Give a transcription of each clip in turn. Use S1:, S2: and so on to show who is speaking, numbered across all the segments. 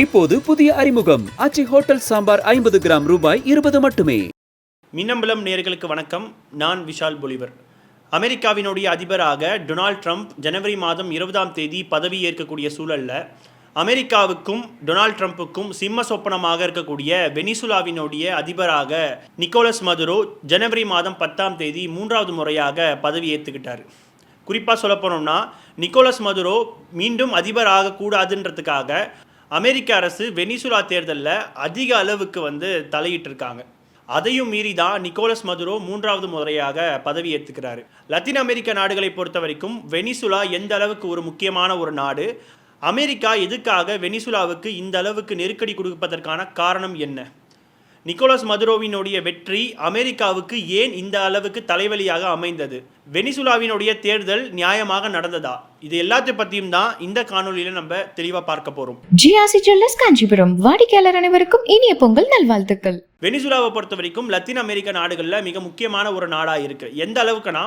S1: இப்போது புதிய அறிமுகம். அச்சி ஹோட்டல் சாம்பார் ஐம்பது கிராம் ரூபாய் இருபது மட்டுமே.
S2: மின்னம்பலம் நேயர்களுக்கு வணக்கம். நான் விஷால் பொலிவர். அமெரிக்காவினுடைய அதிபராக டொனால்ட் ட்ரம்ப் ஜனவரி மாதம் இருபதாம் தேதி பதவி ஏற்கக்கூடிய சூழல்ல அமெரிக்காவுக்கும் டொனால்ட் ட்ரம்ப்புக்கும் சிம்ம சொப்பனமாக இருக்கக்கூடிய வெனிசுலாவினுடைய அதிபராக நிக்கோலஸ் மதுரோ ஜனவரி மாதம் பத்தாம் தேதி மூன்றாவது முறையாக பதவி ஏற்றுக்கிட்டார் குறிப்பாக சொல்ல போனோம்னா நிக்கோலஸ் மதுரோ மீண்டும் அதிபர் ஆகக்கூடாதுன்றதுக்காக அமெரிக்க அரசு வெனிசுலா தேர்தலில் அதிக அளவுக்கு வந்து தலையிட்டிருக்காங்க. அதையும் மீறி தான் நிக்கோலஸ் மதுரோ மூன்றாவது முறையாக பதவி ஏற்றுக்கிறாரு லத்தீன் அமெரிக்க நாடுகளை பொறுத்த வரைக்கும் வெனிசுலா எந்த அளவுக்கு ஒரு முக்கியமான ஒரு நாடு? அமெரிக்கா எதுக்காக வெனிசுலாவுக்கு இந்த அளவுக்கு நெருக்கடி கொடுப்பதற்கான காரணம் என்ன? நிக்கோலஸ் மதுரோவினுடைய வெற்றி அமெரிக்காவுக்கு ஏன் இந்த அளவுக்கு தலைவலியாக அமைந்தது? வெனிசுலாவினுடைய தேர்தல் நியாயமாக நடந்ததா? இது எல்லாத்தை பற்றியும் தான் இந்த காணொலியில் நம்ம தெளிவாக பார்க்க போகிறோம்
S3: ஜிஆர்சி ஜுவல்லர்ஸ் காஞ்சிபுரம். வாடிக்கையாளர் அனைவருக்கும் இனிய பொங்கல் நல்வாழ்த்துக்கள்.
S2: வெனிசுலாவை பொறுத்த வரைக்கும் லத்தீன் அமெரிக்க நாடுகளில் மிக முக்கியமான ஒரு நாடாக இருக்கு. எந்த அளவுக்குனா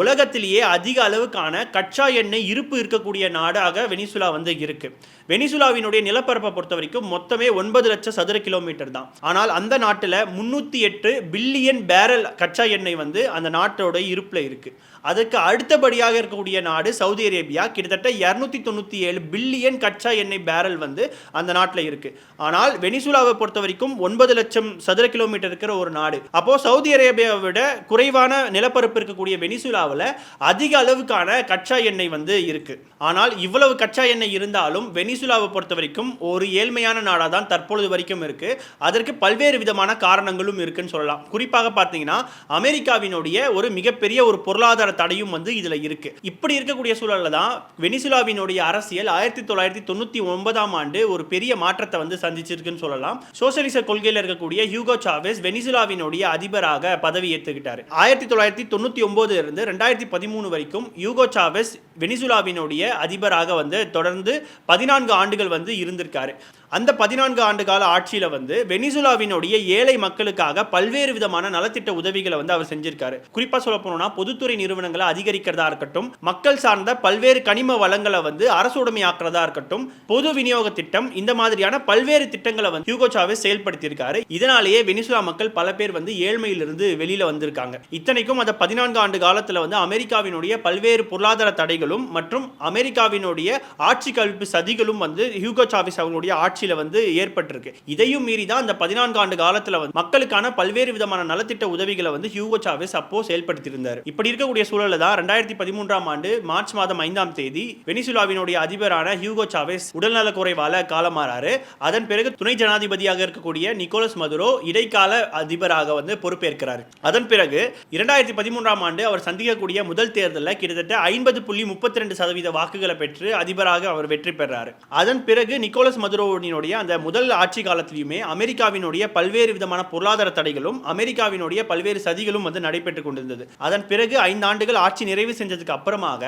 S2: உலகத்திலேயே அதிக அளவுக்கான கச்சா எண்ணெய் இருப்பு இருக்கக்கூடிய நாடாக வெனிசுலா வந்து இருக்கு. வெனிசுலாவினுடைய நிலப்பரப்பை பொறுத்த வரைக்கும் மொத்தமே ஒன்பது லட்சம் சதுர கிலோமீட்டர் தான். ஆனால் அந்த நாட்டில் முன்னூற்றி எட்டு பில்லியன் பேரல் கச்சா எண்ணெய் வந்து அந்த நாட்டோட இருப்பில் இருக்கு. அதுக்கு அடுத்தபடியாக இருக்கக்கூடிய நாடு சவுதி அரேபியா. கிட்டத்தட்ட இரநூத்தி தொண்ணூற்றி ஏழு பில்லியன் கச்சா எண்ணெய் பேரல் வந்து அந்த நாட்டில் இருக்கு. ஆனால் வெனிசுலாவை பொறுத்த வரைக்கும் ஒன்பது லட்சம் சதுர கிலோமீட்டர் இருக்கிற ஒரு நாடு. அப்போ சவுதி அரேபியாவை விட குறைவான நிலப்பரப்பு இருக்கக்கூடிய வெனிசுலாவில் அதிக அளவுக்கான கச்சா எண்ணெய் வந்து இருக்கு. ஆனால் இவ்வளவு கச்சா எண்ணெய் இருந்தாலும் வெனிசுலாவை பொறுத்த வரைக்கும் ஒரு ஏழ்மையான நாடாக தான் தற்பொழுது வரைக்கும் இருக்கு. அதற்கு பல்வேறு விதமான காரணங்களும் இருக்குன்னு சொல்லலாம். குறிப்பாக பார்த்தீங்கன்னா அமெரிக்காவினுடைய ஒரு மிகப்பெரிய ஒரு பொருளாதார தடையும் வந்து இதுல இருக்கு. இப்படி இருக்கக்கூடிய சூழலில் தான் வெனிசுலாவினுடைய அரசியல் ஆயிரத்தி தொள்ளாயிரத்தி தொண்ணூற்றி ஒன்பதாம் ஆண்டு ஒரு பெரிய மாற்றத்தை வந்து சந்திச்சிருக்குன்னு சொல்லலாம். சோசியலிச கொள்கையில் இருக்கக்கூடிய ஹியூகோ சாவேஸ் வெனிசுலாவினுடைய அதிபராக பதவி ஏற்றுக்கிட்டார் ஆயிரத்தி தொள்ளாயிரத்தி தொண்ணூற்றி ஒன்பதுல இருந்து ரெண்டாயிரத்தி பதிமூணு வரைக்கும் ஹியூகோ சாவேஸ் வெனிசுலாவினுடைய அதிபராக வந்து தொடர்ந்து பதினான்கு ஆண்டுகள் வந்து இருந்திருக்காரு. அந்த பதினான்கு ஆண்டு கால ஆட்சியில் வந்து வெனிசுலாவினுடைய ஏழை மக்களுக்காக பல்வேறு விதமான நலத்திட்ட உதவிகளை வந்து அவர் செஞ்சிருக்காரு. குறிப்பா சொல்ல போனோம்னா பொதுத்துறை நிறுவனங்களை அதிகரிக்கிறதா இருக்கட்டும் மக்கள் சார்ந்த பல்வேறு கனிம வளங்களை வந்து அரசுடைமையாக்குறதா இருக்கட்டும் பொது விநியோக திட்டம் இந்த மாதிரியான பல்வேறு திட்டங்களை வந்து ஹியூகோ சாவேஸ் செயல்படுத்தியிருக்காரு. இதனாலேயே வெனிசுலா மக்கள் பல பேர் வந்து ஏழ்மையிலிருந்து வெளியில வந்திருக்காங்க. இத்தனைக்கும் அந்த பதினான்கு ஆண்டு காலத்தில் வந்து அமெரிக்காவினுடைய பல்வேறு பொருளாதார தடைகளும் மற்றும் அமெரிக்காவினுடைய ஆட்சி கல்வி சதிகளும் வந்து ஹியூகோ சாவிஸ் அவங்களுடைய ஆட்சியில் வந்து ஏற்பட்டிருக்கு. இதையும் மீறி தான் அந்த பதினான்கு ஆண்டு காலத்தில் வந்து மக்களுக்கான பல்வேறு விதமான நலத்திட்ட உதவிகளை வந்து ஹியூகோ சாவேஸ் அப்போ செயல்படுத்தியிருந்தார். இப்படி இருக்கக்கூடிய சூழலில் தான் ரெண்டாயிரத்தி பதிமூன்றாம் ஆண்டு மார்ச் மாதம் ஐந்தாம் தேதி வெனிசுலாவினுடைய அதிபரான ஹியூகோ சாவேஸ் உடல்நல குறைவால காலமாறாரு. அதன் பிறகு துணை ஜனாதிபதியாக இருக்கக்கூடிய நிக்கோலஸ் மதுரோ இடைக்கால அதிபராக வந்து பொறுப்பேற்கிறார். அதன் பிறகு இரண்டாயிரத்தி பதிமூன்றாம் ஆண்டு அவர் சந்திக்கக்கூடிய முதல் தேர்தலில் கிட்டத்தட்ட ஐம்பது புள்ளி முப்பத்தி ரெண்டு சதவீத வாக்குகளை பெற்று அதிபராக அவர் வெற்றி பெறாரு. அதன் பிறகு நிக்கோலஸ் மதுரோவின் மதுரோவினுடைய அந்த முதல் ஆட்சி காலத்திலையுமே அமெரிக்காவினுடைய பல்வேறு விதமான பொருளாதார தடைகளும் அமெரிக்காவினுடைய பல்வேறு சதிகளும் வந்து நடைபெற்றுக் கொண்டிருந்தது. அதன் பிறகு ஐந்து ஆண்டுகள் ஆட்சி நிறைவு செஞ்சதுக்கு அப்புறமாக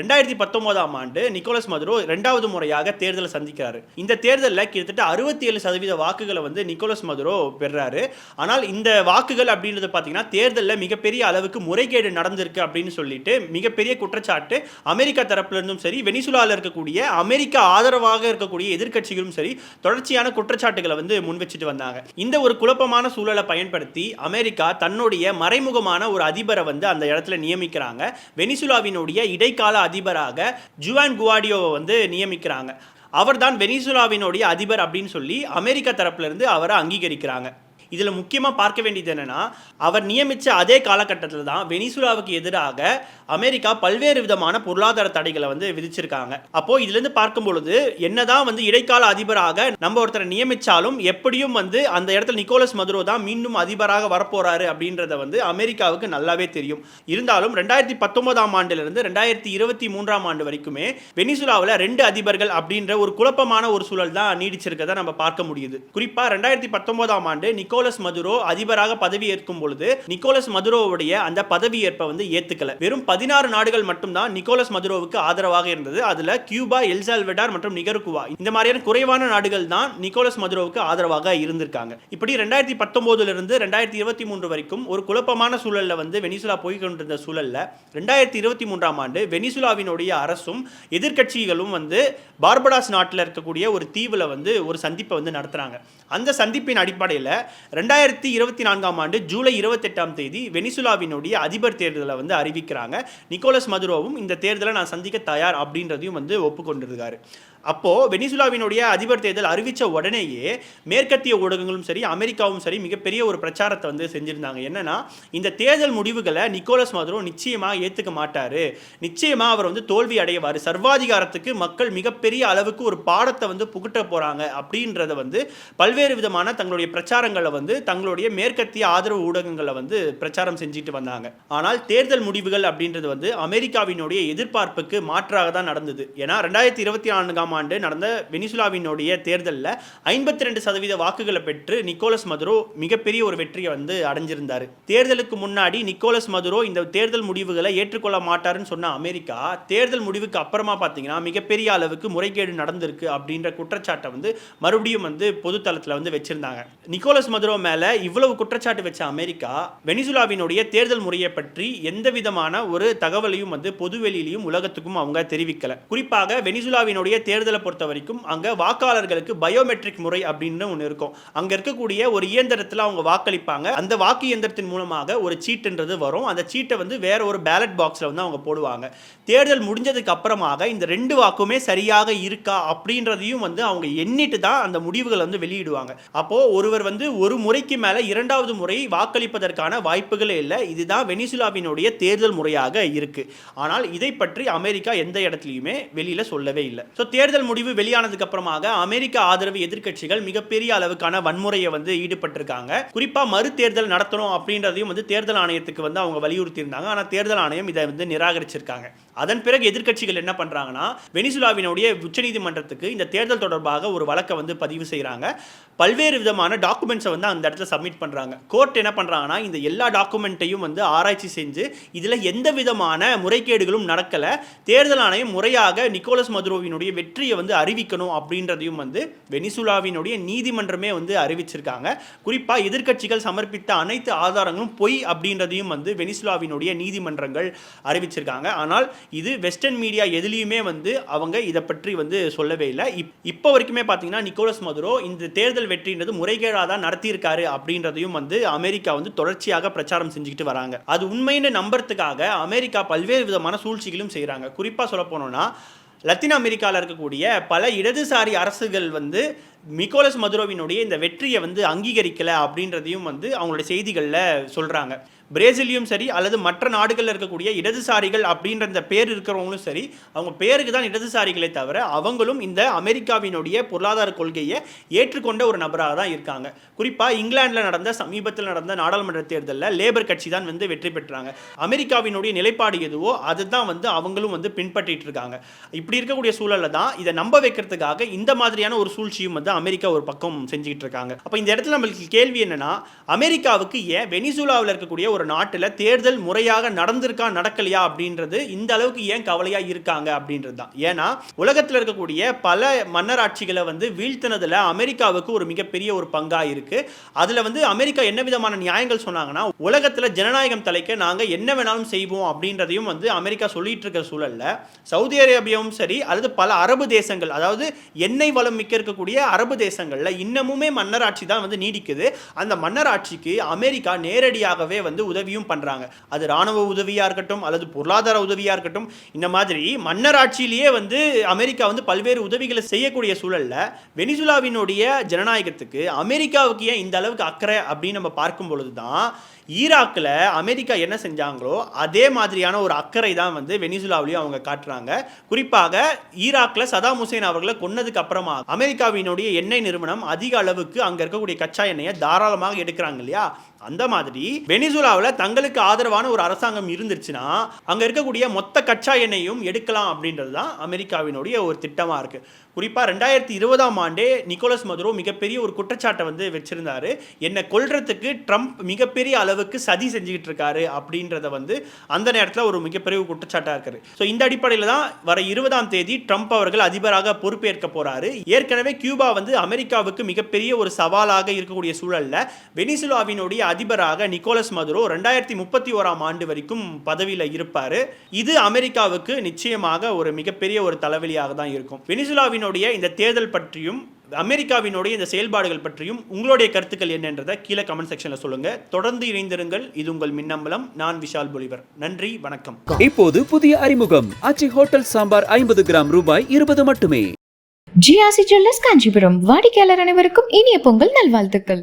S2: ரெண்டாயிரத்தி பத்தொன்பதாம் ஆண்டு நிக்கோலஸ் மதுரோ இரண்டாவது முறையாக தேர்தலை சந்திக்கிறாரு. இந்த தேர்தலில் கிட்டத்தட்ட அறுபத்தி ஏழு சதவீத வாக்குகளை வந்து நிக்கோலஸ் மதுரோ பெறாரு ஆனால் இந்த வாக்குகள் அப்படின்றது பார்த்தீங்கன்னா தேர்தலில் மிகப்பெரிய அளவுக்கு முறைகேடு நடந்திருக்கு அப்படின்னு சொல்லிட்டு மிகப்பெரிய குற்றச்சாட்டு அமெரிக்கா தரப்புல இருந்தும் சரி வெனிசுலாவில் இருக்கக்கூடிய அமெரிக்கா ஆதரவாக இருக்கக்கூடிய எதிர்க்கட்சிகளும் சரி தொடர்ச்சியான குற்றச்சாட்டுகளை வந்து முன் வச்சுட்டு வந்தாங்க. இந்த ஒரு குழப்பமான சூழலை பயன்படுத்தி அமெரிக்கா தன்னுடைய மறைமுகமான ஒரு அதிபரை வந்து அந்த இடத்துல நியமிக்கிறாங்க. வெனிசுலாவினுடைய இடைக்கால அதிபராக ஜுவான் குவாடியோவை வந்து நியமிக்கிறாங்க. அவர்தான் வெனிசுலாவினுடைய அதிபர் அப்படின்னு சொல்லி அமெரிக்கா தரப்புல இருந்து அவரை அங்கீகரிக்கிறாங்க. இதில் முக்கியமாக பார்க்க வேண்டியது என்னன்னா அவர் நியமித்த அதே காலகட்டத்தில் தான் வெனிசுலாவுக்கு எதிராக அமெரிக்கா பல்வேறு விதமான பொருளாதார தடைகளை வந்து விதிச்சிருக்காங்க. அப்போ இதுலேருந்து பார்க்கும் பொழுது என்னதான் வந்து இடைக்கால அதிபராக நம்ம ஒருத்தரை நியமித்தாலும் எப்படியும் வந்து அந்த இடத்துல நிக்கோலஸ் மதுரோ தான் மீண்டும் அதிபராக வரப்போகிறாரு அப்படின்றத வந்து அமெரிக்காவுக்கு நல்லாவே தெரியும். இருந்தாலும் ரெண்டாயிரத்தி பத்தொன்பதாம் ஆண்டிலிருந்து ரெண்டாயிரத்தி இருபத்தி மூன்றாம் ஆண்டு வரைக்குமே வெனிசுலாவில் ரெண்டு அதிபர்கள் அப்படின்ற ஒரு குழப்பமான ஒரு சூழல் தான் நீடிச்சிருக்கதை நம்ம பார்க்க முடியுது. குறிப்பாக ரெண்டாயிரத்தி பத்தொன்பதாம் ஆண்டு நிக்கோ நிக்கோலஸ் மதுரோ அதிபராக பதவியேற்கும் பொழுது நிக்கோலஸ் மதுரோவுடைய அந்த பதவியேற்பை வந்து ஏத்துக்கல. வெறும் பதினாறு நாடுகள் மட்டும்தான் நிக்கோலஸ் மதுரோவுக்கு ஆதரவாக இருந்தது. அதுல கியூபா எல்சால்வெடார் மற்றும் நிகர்குவா. இந்த மாதிரியான குறைவான நாடுகள் தான் நிக்கோலஸ் மதுரோவுக்கு ஆதரவாக இருந்திருக்காங்க. இப்படி ரெண்டாயிரத்தி பத்தொன்பதுல இருந்து ரெண்டாயிரத்தி இருபத்தி மூன்று வரைக்கும் ஒரு குழப்பமான சூழல்ல வந்து வெனிசுலா போய் கொண்டிருந்த சூழல்ல ரெண்டாயிரத்தி இருபத்தி மூன்றாம் ஆண்டு வெனிசுலாவினுடைய அரசும் எதிர்க்கட்சிகளும் வந்து பார்படாஸ் நாட்டில் இருக்கக்கூடிய ஒரு தீவுல வந்து ஒரு சந்திப்பை வந்து நடத்துறாங்க. அந்த சந்திப்பின் அடிப்படையில் ரெண்டாயிரத்தி இருபத்தி நான்காம் ஆண்டு ஜூலை இருபத்தெட்டாம் தேதி வெனிசுலாவினுடைய அதிபர் தேர்தலை வந்து அறிவிக்கிறாங்க. நிக்கோலஸ் மதுரோவும் இந்த தேர்தலை நான் சந்திக்க தயார் அப்படின்றதையும் வந்து ஒப்புக்கொண்டிருக்காரு. அப்போது வெனிசுலாவினுடைய அதிபர் தேர்தல் அறிவித்த உடனேயே மேற்கத்திய ஊடகங்களும் சரி அமெரிக்காவும் சரி மிகப்பெரிய ஒரு பிரச்சாரத்தை வந்து செஞ்சுருந்தாங்க. என்னன்னா இந்த தேர்தல் முடிவுகளை நிக்கோலஸ் மதுரோ நிச்சயமாக ஏற்றுக்க மாட்டார். நிச்சயமாக அவர் வந்து தோல்வி அடையவார் சர்வாதிகாரத்துக்கு மக்கள் மிகப்பெரிய அளவுக்கு ஒரு பாடத்தை வந்து புகட்ட போகிறாங்க அப்படின்றத வந்து பல்வேறு விதமான தங்களுடைய பிரச்சாரங்களை வந்து தங்களுடைய மேற்கத்திய ஆதரவு ஊடகங்களை வந்து பிரச்சாரம் செஞ்சுட்டு வந்தாங்க. ஆனால் தேர்தல் முடிவுகள் அப்படின்றது வந்து அமெரிக்காவினுடைய எதிர்பார்ப்புக்கு மாற்றாக தான் நடந்தது. ஏன்னா ரெண்டாயிரத்தி இருபத்தி நான்காம் ஆண்டு நடந்த வெனிசுலாவினுடைய தேர்தலில் ஐம்பத்தி ரெண்டு சதவீத வாக்குகளை பெற்று நிக்கோலஸ் மதுரோ மிகப்பெரிய ஒரு வெற்றியை வந்து அடைஞ்சிருந்தார். தேர்தலுக்கு முன்னாடி நிக்கோலஸ் மதுரோ இந்த தேர்தல் முடிவுகளை ஏற்றுக்கொள்ள மாட்டாருன்னு சொன்ன அமெரிக்கா தேர்தல் முடிவுக்கு அப்புறமா பார்த்தீங்கன்னா மிகப்பெரிய அளவுக்கு முறைகேடு நடந்திருக்கு அப்படின்ற குற்றச்சாட்டை வந்து மறுபடியும் வந்து பொதுத்தளத்தில் வந்து வச்சிருந்தாங்க. நிக்கோலஸ் மதுரோ மேலே இவ்வளவு குற்றச்சாட்டு வச்ச அமெரிக்கா வெனிசுலாவினுடைய தேர்தல் முறையை பற்றி எந்த விதமான ஒரு தகவலையும் வந்து பொதுவெளியிலையும் உலகத்துக்கும் அவங்க தெரிவிக்கல. குறிப்பாக வெனிசுலாவினுடைய தேர்தலை பொறுத்த வரைக்கும் அங்க வாக்காளர்களுக்கு பயோமெட்ரிக் முறை அப்படின்னு ஒன்று இருக்கும். அங்க இருக்கக்கூடிய ஒரு இயந்திரத்தில் அவங்க வாக்களிப்பாங்க. அந்த வாக்கு இயந்திரத்தின் மூலமாக ஒரு சீட்டுன்றது வரும். அந்த சீட்டை வந்து வேற ஒரு பேலட் பாக்ஸ்ல வந்து அவங்க போடுவாங்க. தேர்தல் முடிஞ்சதுக்கு அப்புறமாக இந்த ரெண்டு வாக்குமே சரியாக இருக்கா அப்படின்றதையும் வந்து அவங்க எண்ணிட்டு தான் அந்த முடிவுகளை வந்து வெளியிடுவாங்க. அப்போ ஒருவர் வந்து ஒரு முறைக்கு மேலே இரண்டாவது முறை வாக்களிப்பதற்கான வாய்ப்புகளே இல்லை. இதுதான் வெனிசுலாவினுடைய தேர்தல் முறையாக இருக்கு. ஆனால் இதை பற்றி அமெரிக்கா எந்த இடத்துலையுமே வெளியில சொல்லவே இல்லை. ஸோ தேர்தல் முடிவு வெளியானதுக்கு அப்புறமாக அமெரிக்க ஆதரவு எதிர்க்கட்சிகள் மிகப்பெரிய அளவுக்கான வன்முறையை வந்து ஈடுபட்டிருக்காங்க. குறிப்பா மறு தேர்தல் நடத்தணும் அப்படின்றதையும் வந்து தேர்தல் ஆணையத்துக்கு வந்து அவங்க வலியுறுத்தி இருந்தாங்க ஆனால் தேர்தல் ஆணையம் இதை வந்து நிராகரிச்சிருக்காங்க. அதன் பிறகு எதிர்க்கட்சிகள் என்ன பண்ணுறாங்கன்னா வெனிசுலாவினுடைய உச்சநீதிமன்றத்துக்கு இந்த தேர்தல் தொடர்பாக ஒரு வழக்கை வந்து பதிவு செய்கிறாங்க பல்வேறு விதமான டாக்குமெண்ட்ஸை வந்து அந்த இடத்துல சப்மிட் பண்ணுறாங்க கோர்ட் என்ன பண்ணுறாங்கன்னா இந்த எல்லா டாக்குமெண்ட்டையும் வந்து ஆராய்ச்சி செஞ்சு இதில் எந்த விதமான முறைகேடுகளும் நடக்கலை. தேர்தல் ஆணையம் முறையாக நிக்கோலஸ் மதுரோவினுடைய வெற்றியை வந்து அறிவிக்கணும் அப்படின்றதையும் வந்து வெனிசுலாவினுடைய நீதிமன்றமே வந்து அறிவிச்சிருக்காங்க. குறிப்பாக எதிர்க்கட்சிகள் சமர்ப்பித்த அனைத்து ஆதாரங்களும் பொய் அப்படின்றதையும் வந்து வெனிசுலாவினுடைய நீதிமன்றங்கள் அறிவிச்சிருக்காங்க. ஆனால் இது வெஸ்டர்ன் மீடியா எதுலேயுமே வந்து அவங்க இதை பற்றி வந்து சொல்லவே இல்லை. இப் இப்போ வரைக்குமே பார்த்தீங்கன்னா நிக்கோலஸ் மதுரோ இந்த தேர்தல் வெற்றின்றது முறைகேடாக தான் நடத்தியிருக்காரு அப்படின்றதையும் வந்து அமெரிக்கா வந்து தொடர்ச்சியாக பிரச்சாரம் செஞ்சுக்கிட்டு வராங்க. அது உண்மைன்னு நம்புறதுக்காக அமெரிக்கா பல்வேறு விதமான சூழ்ச்சிகளும் செய்கிறாங்க குறிப்பாக சொல்ல போனோம்னா லத்தீன் அமெரிக்காவில் இருக்கக்கூடிய பல இடதுசாரி அரசுகள் வந்து மிக்கோலஸ் மதுரோவினுடைய இந்த வெற்றியை வந்து அங்கீகரிக்கலை அப்படின்றதையும் வந்து அவங்களுடைய செய்திகளில் சொல்கிறாங்க பிரேசிலையும் சரி அல்லது மற்ற நாடுகளில் இருக்கக்கூடிய இடதுசாரிகள் அப்படின்ற இந்த பேர் இருக்கிறவங்களும் சரி அவங்க பேருக்கு தான் இடதுசாரிகளே தவிர அவங்களும் இந்த அமெரிக்காவினுடைய பொருளாதார கொள்கையை ஏற்றுக்கொண்ட ஒரு நபராக தான் இருக்காங்க. குறிப்பாக இங்கிலாந்தில் நடந்த சமீபத்தில் நடந்த நாடாளுமன்ற தேர்தலில் லேபர் கட்சி தான் வந்து வெற்றி பெற்றாங்க. அமெரிக்காவினுடைய நிலைப்பாடு எதுவோ அதுதான் வந்து அவங்களும் வந்து பின்பற்றிட்டு இருக்காங்க. இப்படி இருக்கக்கூடிய சூழலில் தான் இதை நம்ப வைக்கிறதுக்காக இந்த மாதிரியான ஒரு சூழ்ச்சியும் வந்து அமெரிக்கா ஒரு பக்கம் செஞ்சுக்கிட்டு இருக்காங்க. அப்போ இந்த இடத்துல நம்மளுக்கு கேள்வி என்னன்னா அமெரிக்காவுக்கு ஏன் வெனிசுலாவில் இருக்கக்கூடிய ஒரு நாட்டில் தேர்தல் முறையாக நடந்திருக்கா நடக்கலையா அப்படின்றது இந்த அளவுக்கு ஏன் கவலையாக இருக்காங்க அப்படின்றது தான் ஏன்னா உலகத்தில் இருக்கக்கூடிய பல மன்னராட்சிகளை வந்து வீழ்த்தினதில் அமெரிக்காவுக்கு ஒரு மிகப்பெரிய ஒரு பங்காக இருக்கு. அதுல வந்து அமெரிக்கா என்ன விதமான நியாயங்கள் சொன்னாங்கன்னா உலகத்தில் ஜனநாயகம் தலைக்க நாங்கள் என்ன வேணாலும் செய்வோம் அப்படின்றதையும் வந்து அமெரிக்கா சொல்லிட்டு இருக்க சூழல்ல சவுதி அரேபியாவும் சரி அல்லது பல அரபு தேசங்கள் அதாவது எண்ணெய் வளம் மிக்க இருக்கக்கூடிய அரபு தேசங்களில் இன்னமுமே மன்னராட்சி தான் வந்து நீடிக்குது. அந்த மன்னராட்சிக்கு அமெரிக்கா நேரடியாகவே வந்து உதவியும் பண்ணுறாங்க அது ராணுவ உதவியாக இருக்கட்டும் அல்லது பொருளாதார உதவியாக இருக்கட்டும் இந்த மாதிரி மன்னராட்சியிலேயே வந்து அமெரிக்கா வந்து பல்வேறு உதவிகளை செய்யக்கூடிய சூழல்ல வெனிசுலாவினுடைய ஜனநாயகத்துக்கு அமெரிக்காவுக்கு ஏன் இந்த அளவுக்கு அக்கறை அப்படின்னு நம்ம பார்க்கும் பொழுது தான் ஈராக்கில் அமெரிக்கா என்ன செஞ்சாங்களோ அதே மாதிரியான ஒரு அக்கறை தான் வந்து வெனிசுலாவிலையும் அவங்க காட்டுறாங்க. குறிப்பாக ஈராக்கில் சதாம் ஹுசேன் அவர்களை கொன்னதுக்கு அப்புறமா அமெரிக்காவினுடைய எண்ணெய் நிறுவனம் அதிக அளவுக்கு அங்கே இருக்கக்கூடிய கச்சா எண்ணெயை தாராளமாக எடுக்கிறாங்க இல்லையா? அந்த மாதிரி வெனிசுலாவில் தங்களுக்கு ஆதரவான ஒரு அரசாங்கம் இருந்துச்சுன்னா அங்கே இருக்கக்கூடிய மொத்த கச்சா எண்ணெயும் எடுக்கலாம் அப்படின்றது தான் அமெரிக்காவினுடைய ஒரு திட்டமாக இருக்குது குறிப்பாக ரெண்டாயிரத்தி இருபதாம் ஆண்டே நிக்கோலஸ் மதுரோ மிகப்பெரிய ஒரு குற்றச்சாட்டை வந்து வச்சிருந்தாரு. என்னை கொல்றதுக்கு ட்ரம்ப் மிகப்பெரிய அளவுக்கு சதி செஞ்சுக்கிட்டு இருக்காரு அப்படின்றத வந்து அந்த நேரத்தில் ஒரு மிகப்பெரிய குற்றச்சாட்டாக இருக்காரு. ஸோ இந்த அடிப்படையில் தான் வர இருபதாம் தேதி ட்ரம்ப் அவர்கள் அதிபராக பொறுப்பேற்க போறாரு. ஏற்கனவே கியூபா வந்து அமெரிக்காவுக்கு மிகப்பெரிய ஒரு சவாலாக இருக்கக்கூடிய சூழல்ல வெனிசுலாவினுடைய அதிபராக நிக்கோலஸ் மதுரோ ரெண்டாயிரத்தி முப்பத்தி ஓராம் ஆண்டு வரைக்கும் பதவியில் இருப்பார். இது அமெரிக்காவுக்கு நிச்சயமாக ஒரு மிகப்பெரிய ஒரு தலைவலியாக தான் இருக்கும். வெனிசுலாவினுடைய இந்த தேர்தல் பற்றியும் அமெரிக்காவினுடைய இந்த செயல்பாடுகள் பற்றியும் உங்களுடைய கருத்துக்கள் என்னன்றதை கீழே கமெண்ட் செக்ஷனில் சொல்லுங்க. தொடர்ந்து இணைந்திருங்கள். இது உங்கள் மின்னம்பலம். நான் விஷால் பொலிவர். நன்றி. வணக்கம்.
S1: இப்போது புதிய அறிமுகம். ஆச்சி ஹோட்டல் சாம்பார் ஐம்பது கிராம் ரூபாய் இருபது மட்டுமே.
S3: GRC jewellers Kanchipuram. வாடிக்கையாளர் அனைவருக்கும் இனிய பொங்கல் நல்வாழ்த்துக்கள்.